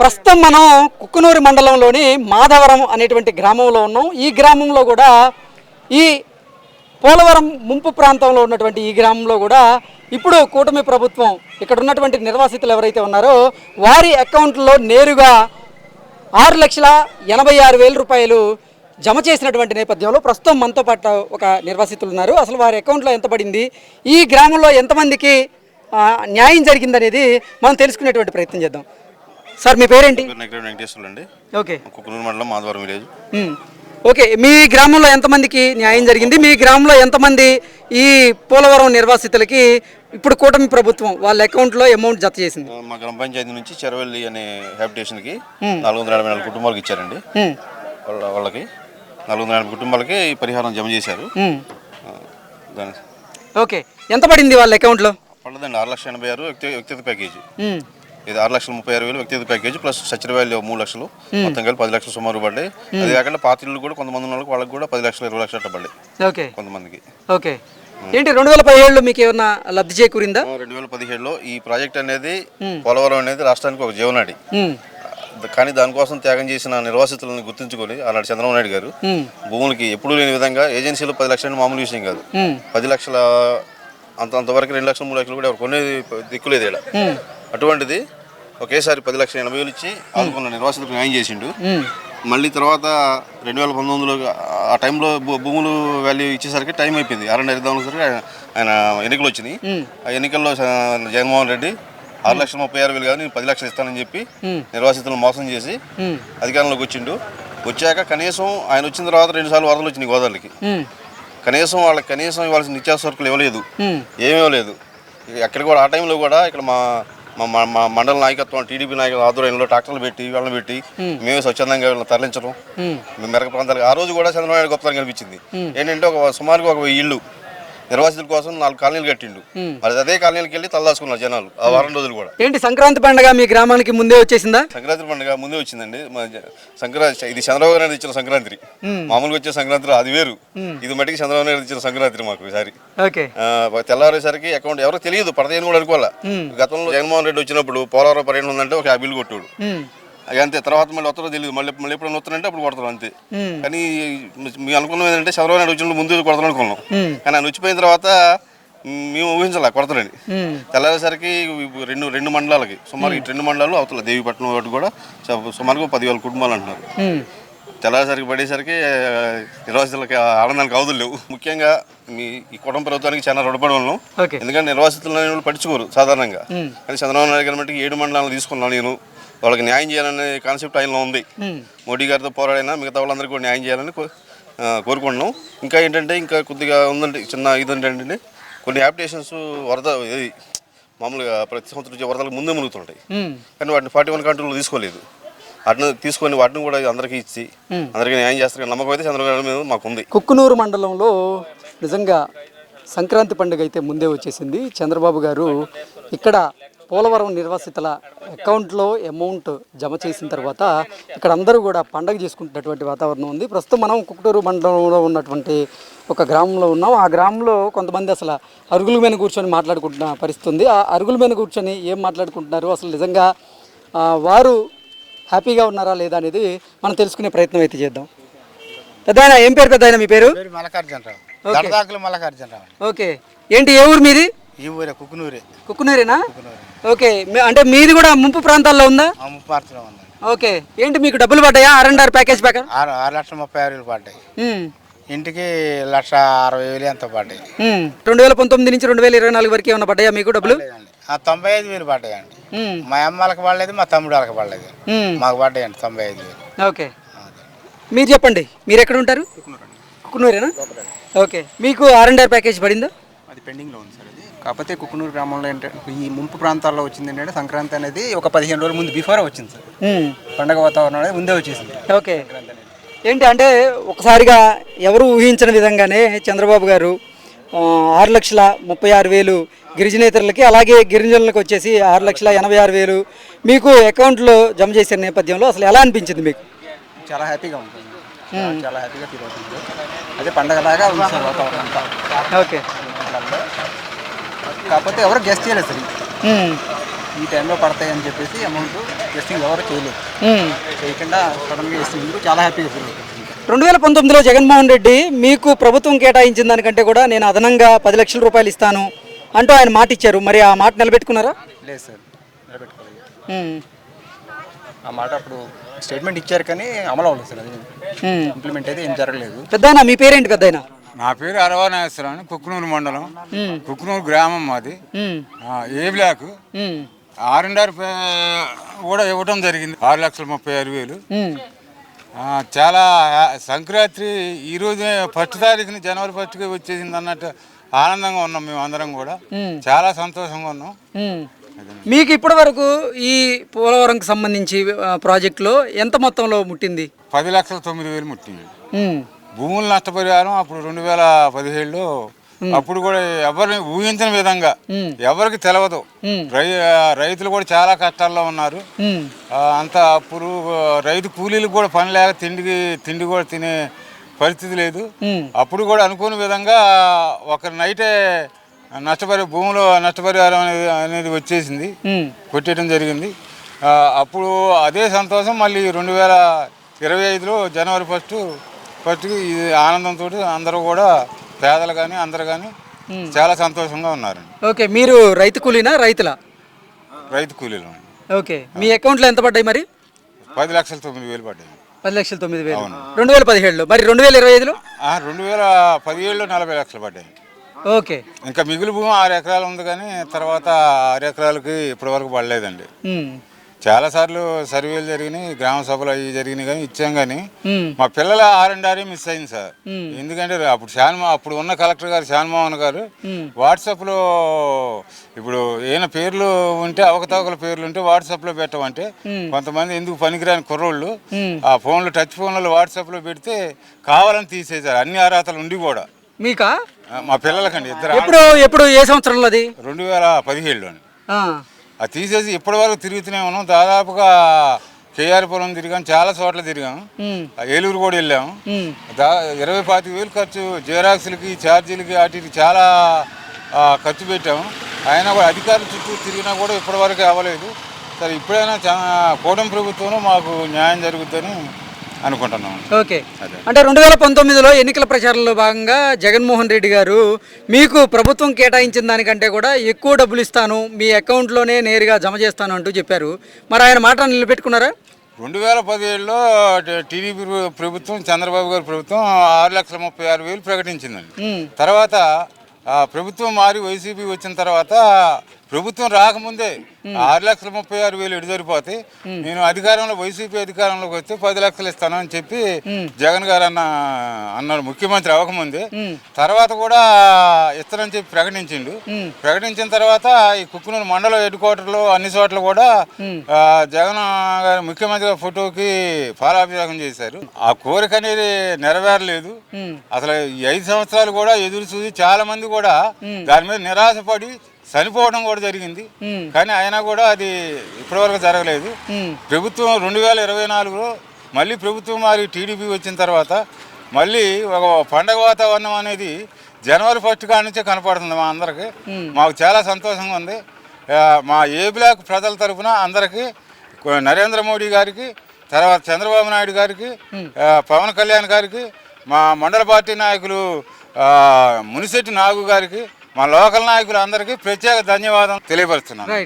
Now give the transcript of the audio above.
ప్రస్తుతం మనం కుక్కునూరు మండలంలోని మాధవరం అనేటువంటి గ్రామంలో ఉన్నాం. ఈ గ్రామంలో కూడా ఈ పోలవరం ముంపు ప్రాంతంలో ఉన్నటువంటి ఈ గ్రామంలో కూడా ఇప్పుడు కూటమి ప్రభుత్వం ఇక్కడ ఉన్నటువంటి నిర్వాసితులు ఎవరైతే ఉన్నారో వారి అకౌంట్లో నేరుగా ఆరు లక్షల ఎనభై ఆరు వేల రూపాయలు జమ చేసినటువంటి నేపథ్యంలో ప్రస్తుతం మనతో పాటు ఒక నిర్వాసితులు ఉన్నారు. అసలు వారి అకౌంట్లో ఎంత పడింది? ఈ గ్రామంలో ఎంతమందికి న్యాయం జరిగిందనేది మనం తెలుసుకునేటువంటి ప్రయత్నం చేద్దాం. సార్ మీ పేరేంటి? వెంకటేశ్వర్లు అండి. ఓకే. కుకునూరు మండలం మాధవరం విలేజ్. ఓకే మీ గ్రామంలో ఎంతమందికి న్యాయం జరిగింది? మీ గ్రామంలో ఎంతమంది ఈ పోలవరం నిర్వాసితులకి ఇప్పుడు కూటమి ప్రభుత్వం వాళ్ళ అకౌంట్లో అమౌంట్ జత చేసింది? మా గ్రామ పంచాయతీ నుంచి చెరవెల్లి అనే హ్యాబిటేషన్కి నాలుగు వందల ఎనభై నాలుగు కుటుంబాలకు ఇచ్చారండి. వాళ్ళ వాళ్ళకి నాలుగు వందల ఎనభై కుటుంబాలకి పరిహారం జమ చేశారు. ఓకే. ఎంత పడింది వాళ్ళ అకౌంట్లో? పడదండి ఆరు లక్షల ఎనభై ఆరు వ్యక్తి వ్యక్తిగత ప్యాకేజీ. ఇది ఆరు లక్షల ముప్పై ఆరు వేలు వ్యక్తిగత ప్యాకేజీ ప్లస్ సచివాలయం మూడు లక్షలు. మొత్తం కలిపి పది లక్షలు సుమారు పడ్డాయి. అది కాకుండా పాత ఇళ్ళు కూడా కొంతమంది ఉన్న వాళ్ళకి కూడా పది లక్షలు ఇరవై లక్షలు అట్ట పడ్డాయి. ఓకే. కొంతమందికి. ఓకే. ఏంటి రెండు వేల పదిహేడులో మీకు ఏమన్నా లబ్ధి చేకూరిందా? రెండు వేల పదిహేడులో ఈ ప్రాజెక్ట్ అనేది పోలవరం అనేది రాష్ట్రానికి ఒక జీవనాడి. కానీ దానికోసం త్యాగం చేసిన నిర్వాసితులను గుర్తుంచుకొని అలాంటి చంద్రబాబు నాయుడు గారు. భూములకి ఎప్పుడూ లేని విధంగా ఏజెన్సీలో పది లక్షలు మామూలు విషయం కాదు. పది లక్షల అంత అంతవరకు రెండు లక్షలు మూడు లక్షలు కూడా ఎవరు కొనేది దిక్కులేదు ఇక్కడ అటువంటిది ఒకేసారి పది లక్షల ఎనభై వేలు ఇచ్చి ఆదుకున్న నిర్వాసితులకు న్యాయం చేసిండు. మళ్ళీ తర్వాత రెండు వేల పంతొమ్మిదిలో ఆ టైంలో భూ- భూములు వాల్యూ ఇచ్చేసరికి టైం అయిపోయింది. ఆరు నెలలు సరికి ఆయన ఎన్నికలు వచ్చినాయి. ఆ ఎన్నికల్లో జగన్మోహన్ రెడ్డి ఆరు లక్షల ముప్పై ఆరు వేలు కాదు నేను పది లక్షలు ఇస్తానని చెప్పి నిర్వాసితులను మోసం చేసి. అధికారంలోకి వచ్చిండు. వచ్చాక కనీసం ఆయన వచ్చిన తర్వాత రెండు సార్లు వరదలు వచ్చినాయి గోదావరికి. కనీసం వాళ్ళకి కనీసం ఇవ్వాల్సిన నిత్యావసర సరుకులు ఇవ్వలేదు. ఏమీ ఇవ్వలేదు. ఇక అక్కడ కూడా ఆ టైంలో కూడా ఇక్కడ మా మా- మండల నాయకత్వం టీడీపీ నాయకుల ఆధ్వర్యంలో ట్రాక్టర్లు పెట్టి వాళ్ళని పెట్టి మేమే. స్వచ్ఛందంగా వీళ్ళని తరలించడం. మెరక ప్రాంతాలకు ఆ రోజు కూడా చంద్రబాబు నాయుడు గొప్పతనం కనిపించింది. ఏంటంటే ఒక సుమారుగా ఒక ఇళ్ళు నిర్వాసితుల కోసం నాలుగు కాలనీలు కట్టిండు. మరి అదే కాలనీలకు వెళ్ళి తల్లాసుకున్నారు జనాలు ఆ వారం రోజులు కూడా. ఏంటి సంక్రాంతి పండగ మీ గ్రామానికి ముందే వచ్చేసిందా? సంక్రాంతి పండుగ ముందే వచ్చిందండి. సంక్రాంతి ఇది చంద్రబాబు నాయుడు ఇచ్చిన సంక్రాంతి. మామూలుగా వచ్చే సంక్రాంతి అది వేరు. ఇది మట్టికి చంద్రబాబు నాయుడు ఇచ్చిన సంక్రాంతి మాకు ఈసారి. తెల్లారేసరికి అకౌంట్ ఎవరో తెలియదు పడతాయని కూడా అనుకోవాలా. గతంలో జగన్మోహన్ రెడ్డి వచ్చినప్పుడు పోలవరం పర్యటన ఉందంటే ఒక బిల్లు కొట్టాడు. అంతే తర్వాత మళ్ళీ వస్తారో తెలియదు మళ్ళీ మళ్ళీ ఎప్పుడు వస్తారంటే అప్పుడు కొడతారు అంతే. కానీ మేము అనుకున్నాం ఏంటంటే చంద్రబాబు నాయుడు వచ్చినప్పుడు ముందు కొడతారు అనుకున్నాం. కానీ ఆయన వచ్చిపోయిన తర్వాత మేము ఊహించాల కొడతారని. తెల్లారేసరికి రెండు రెండు మండలాలకి. సుమారు ఈ రెండు మండలాలు అవతల దేవిపట్నం ఒకటి కూడా సుమారుగా పదివేల కుటుంబాలు అంటున్నారు. ఉమ్. తెల్లవారుసరికి పడేసరికి నిర్వాసితులకి ఆనందానికి అవధులు లేవు. ముఖ్యంగా మీ ఈ కుటుంబ ప్రభుత్వానికి చాలా రుణపడి ఉన్నాం. ఎందుకంటే నిర్వాసితులు పట్టించుకోరు సాధారణంగా. కానీ చంద్రబాబు నాయుడు గారి ఏడు మండలాలు తీసుకున్నాను నేను. వాళ్ళకి న్యాయం చేయాలనే కాన్సెప్ట్ ఆయనలో ఉంది. మోడీ గారితో పోరాడైనా మిగతా వాళ్ళందరికీ కూడా న్యాయం చేయాలని కోరుకుంటున్నాం. ఇంకా ఏంటంటే ఇంకా కొద్దిగా ఉందంటే చిన్న ఇది ఏంటంటే కొన్ని అప్లికేషన్స్ వరద మామూలుగా ప్రతి సంవత్సరం వరదలకు ముందే మునుగుతుంటాయి. కానీ వాటిని ఫార్టీ వన్ కంట్రోల్లో తీసుకోలేదు. వాటిని తీసుకొని వాటిని కూడా అందరికీ ఇచ్చి అందరికీ న్యాయం చేస్తారు నమ్మకం అయితే చంద్రబాబు మీద మాకు ఉంది కుక్కునూరు మండలంలో నిజంగా సంక్రాంతి పండుగ అయితే ముందే వచ్చేసింది. చంద్రబాబు గారు ఇక్కడ పోలవరం నిర్వాసితుల అకౌంట్లో అమౌంట్ జమ చేసిన తర్వాత ఇక్కడ అందరూ కూడా పండగ చేసుకుంటున్నటువంటి వాతావరణం ఉంది. ప్రస్తుతం మనం కుక్కుటూరు మండలంలో ఉన్నటువంటి ఒక గ్రామంలో ఉన్నాం. ఆ గ్రామంలో కొంతమంది అసలు అరుగుల మీద కూర్చొని మాట్లాడుకుంటున్న పరిస్థితి ఉంది. ఆ అరుగుల మీద కూర్చొని ఏం మాట్లాడుకుంటున్నారు? అసలు నిజంగా వారు హ్యాపీగా ఉన్నారా లేదా అనేది మనం తెలుసుకునే ప్రయత్నం అయితే చేద్దాం. పెద్ద ఏం పేరు పెద్ద మీ పేరు? మల్లికార్జునరావు. ఓకే. ఏంటి ఏ ఊరు మీది? ఈ ఊరే కుక్కునూరే కుక్కునేరేనా ఓకే మీ- అంటే మీది కూడా ముంపు ప్రాంతాల్లో ఉందా? ఆ ముప్పార్తిలో ఉందండి. ఓకే ఏంటి మీకు డబ్బులు పడ్డాయా? R and R package pack ఆరు ఆరు లక్షల ముప్పై ఆరు వేలు పడ్డాయి. ఇంటికి లక్ష అరవై వేలు ఎంత పడ్డాయి. రెండు వేల పంతొమ్మిది నుంచి రెండు వేల ఇరవై నాలుగు వరకు ఏమైనా పడ్డాయా మీకు డబ్బులు? లేదండి. ఆ తొంభై ఐదు వేలు పడ్డాయండి. ఉమ్, మా అమ్మలకు పడలేదు మా తమ్ముడు వాళ్ళకి పడలేదు. ఉమ్, మాకు పడ్డాయండి తొంభై ఐదు వేలు. ఓకే. మీరు చెప్పండి మీరు ఎక్కడ ఉంటారు? కుక్కునూరేనా ఓకే మీకు ఆర్ అండ్ ఆర్ ప్యాకేజ్ పడిందా? అది పెండింగ్లో ఉంది సార్ కాకపోతే కుక్కునూరు గ్రామంలో ఏంటంటే ఈ ముంపు ప్రాంతాల్లో వచ్చింది ఏంటంటే సంక్రాంతి అనేది ఒక పదిహేను రోజుల ముందు బిఫోర్ వచ్చింది సార్. పండగ వాతావరణం అనేది ముందే వచ్చేసింది. ఓకే. ఏంటి అంటే ఒకసారిగా ఎవరు ఊహించని విధంగానే చంద్రబాబు గారు ఆరు లక్షల ముప్పై ఆరు వేలు గిరిజనేతరులకి అలాగే గిరిజనులకు వచ్చేసి ఆరు లక్షల ఎనభై ఆరు వేలు మీకు అకౌంట్లో జమ చేసే నేపథ్యంలో అసలు ఎలా అనిపించింది మీకు? చాలా హ్యాపీగా ఉంటుంది చాలా- హ్యాపీగా ఫీల్ అవుతుంది. అదే పండగలాగా ఉంది సార్ వాతావరణం ఓకే. కాకపోతే ఎవరు గెస్ట్ చేయలేదు సార్ ఈ టైంలో పడతాయి అని చెప్పేసి అమౌంట్ టెస్టింగ్ ఎవరు చేయలేదు. చేయకుండా సడన్గా వేసినందుకు చాలా హ్యాపీగా ఫీల్ అవుతుంది. రెండు వేల పంతొమ్మిదిలో జగన్మోహన్ రెడ్డి మీకు ప్రభుత్వం కేటాయించిన దానికంటే కూడా నేను అదనంగా పది లక్షల రూపాయలు ఇస్తాను అంటూ ఆయన మాట ఇచ్చారు. మరి ఆ మాట నిలబెట్టుకున్నారా? లేదు సార్ నిలబెట్టుకోలేదు. ఆ మాట అప్పుడు స్టేట్మెంట్ ఇచ్చారు కానీ అమలు అవ్వలేదు సార్ అది. ఇంప్లిమెంట్ అయితే ఏం జరగలేదు. పెద్దాయన? మీ పేరేంటి పెద్దాయన? నా పేరు అరవనాగేశ్వరరావు కుక్కునూరు మండలం. కుక్కునూరు గ్రామం మాది. A block. R and R pay కూడా ఇవ్వడం జరిగింది. ఆరు లక్షల ముప్పై ఆరు వేలు. చాలా సంక్రాంతి ఈ రోజు ఫస్ట్ తారీఖుని జనవరి ఫస్ట్కి వచ్చేసింది అన్నట్టు ఆనందంగా ఉన్నాం మేము అందరం కూడా. చాలా సంతోషంగా ఉన్నాం. మీకు ఇప్పటి వరకు ఈ పోలవరంకి సంబంధించి ప్రాజెక్టులో ఎంత మొత్తంలో ముట్టింది? పది లక్షల తొమ్మిది వేలు ముట్టింది. భూముల నష్టపరిహారం అప్పుడు రెండు వేల పదిహేడులో అప్పుడు కూడా ఎవరిని ఊహించిన విధంగా ఎవరికి తెలవదు. రై రైతులు కూడా చాలా కష్టాల్లో ఉన్నారు. అంత అప్పుడు రైతు కూలీలకు కూడా పని లేక తిండికి తిండి కూడా తినే పరిస్థితి లేదు. అప్పుడు కూడా అనుకోని విధంగా ఒక నైటే నష్టపరి భూమిలో నష్టపరిహారం అనేది అనేది వచ్చేసింది. కొట్టేయడం జరిగింది. అప్పుడు అదే సంతోషం మళ్ళీ రెండు వేల ఇరవై ఐదులో జనవరి ఫస్ట్ ఫస్ట్కి ఇది ఆనందంతో అందరూ కూడా పేదలు కానీ అందరు కానీ చాలా సంతోషంగా ఉన్నారండి. ఓకే మీరు రైతు కూలీనా రైతులా? రైతు కూలీలు. ఓకే మీ అకౌంట్లో ఎంత పడ్డాయి మరి? పది లక్షల తొమ్మిది వేలు పడ్డాయి. పది లక్షల తొమ్మిది వేలు. రెండు వేల పదిహేడులో. మరి రెండు వేల ఇరవై ఐదులో? రెండు వేల పదిహేడులో నలభై లక్షలు పడ్డాయి. ఓకే. ఇంకా మిగులు భూమి ఆరు ఎకరాలు ఉంది కానీ తర్వాత ఆరు ఎకరాలకి ఇప్పటివరకు పడలేదండి. ఉమ్. చాలాసార్లు సర్వేలు జరిగినాయి గ్రామ సభలు అవి జరిగినాయి కానీ ఇచ్చాం కానీ. మా పిల్లల ఆర్ అండ్ మిస్ అయింది సార్. ఎందుకంటే అప్పుడు శాన్మా అప్పుడు ఉన్న కలెక్టర్ గారు శాన్మోహన్ గారు వాట్సాప్లో ఇప్పుడు ఏమైనా పేర్లు ఉంటే అవకతవకల పేర్లు ఉంటే వాట్సాప్లో పెట్టమంటే కొంతమంది ఎందుకు పనికిరాని కుర్రోళ్ళు ఆ ఫోన్లు టచ్ ఫోన్లలో వాట్సాప్లో పెడితే కావాలని తీసేశారు అన్ని అర్హతలు ఉండి కూడా. మీకా? మా పిల్లలకండి ఇద్దరు ఎప్పుడు ఎప్పుడు ఏ సంవత్సరంలో అది? రెండు వేల పదిహేడులోని. ఆ. అది తీసేసి ఇప్పటి వరకు తిరుగుతూనే ఉన్నాం. దాదాపుగా కేఆర్ పొలం తిరిగాం చాలా చోట్ల తిరిగాం. ఏలూరు కూడా వెళ్ళాం. ఇరవై పాతిక వేలు ఖర్చు జిరాక్స్లకి ఛార్జీలకి వాటికి చాలా ఖర్చు పెట్టాం. అయినా కూడా అధికారుల చుట్టూ తిరిగినా కూడా ఇప్పటివరకు అవ్వలేదు. సరే ఇప్పుడైనా చాలా కూటమి ప్రభుత్వంలో మాకు న్యాయం జరుగుతుందని అనుకుంటున్నాం. ఓకే. అంటే రెండు వేల పంతొమ్మిదిలో ఎన్నికల ప్రచారంలో భాగంగా జగన్మోహన్ రెడ్డి గారు మీకు ప్రభుత్వం కేటాయించిన దానికంటే కూడా ఎక్కువ డబ్బులు ఇస్తాను మీ అకౌంట్లోనే నేరుగా జమ చేస్తాను అంటూ చెప్పారు. మరి ఆయన మాట నిలబెట్టుకున్నారా? రెండు వేల పదిహేడులో టీడీపీ ప్రభుత్వం చంద్రబాబు గారి ప్రభుత్వం ఆరు లక్షల ముప్పై ఆరు వేలు ప్రకటించిందండి. తర్వాత ప్రభుత్వం మారి వైసీపీ వచ్చిన తర్వాత ప్రభుత్వం రాకముందే ఆరు లక్షల ముప్పై ఆరు వేలు ఎడు సరిపోతే నేను అధికారంలో వైసీపీ అధికారంలోకి వస్తే పది లక్షలు ఇస్తాను అని చెప్పి జగన్ గారు అన్న అన్నారు. ముఖ్యమంత్రి అవ్వకముందే. తర్వాత కూడా ఇస్తానని చెప్పి ప్రకటించిండు. ప్రకటించిన తర్వాత ఈ కుక్కునూరు మండల హెడ్ క్వార్టర్లో అన్ని చోట్ల కూడా జగన్ గారి ముఖ్యమంత్రి ఫోటోకి పాలాభిషేకం చేశారు. ఆ కోరిక అనేది నెరవేరలేదు. అసలు ఈ ఐదు సంవత్సరాలు కూడా ఎదురు చూసి చాలా మంది కూడా దాని మీద నిరాశపడి చనిపోవడం కూడా జరిగింది. కానీ అయినా కూడా అది ఇప్పటివరకు జరగలేదు. ప్రభుత్వం రెండు వేల ఇరవై నాలుగులో మళ్ళీ ప్రభుత్వం మారి టీడీపీ వచ్చిన తర్వాత మళ్ళీ ఒక పండగ వాతావరణం అనేది జనవరి ఫస్ట్ కాడి నుంచే కనపడుతుంది మా అందరికి. మాకు చాలా సంతోషంగా ఉంది. మా ఏ బ్లాక్ ప్రజల తరఫున అందరికీ నరేంద్ర మోడీ గారికి తర్వాత చంద్రబాబు నాయుడు గారికి పవన్ కళ్యాణ్ గారికి మా మండల పార్టీ నాయకులు మునిశెట్టి నాగు గారికి మా లోకల్ నాయకులు అందరికీ ప్రత్యేక ధన్యవాదం తెలియపరుస్తున్నాను.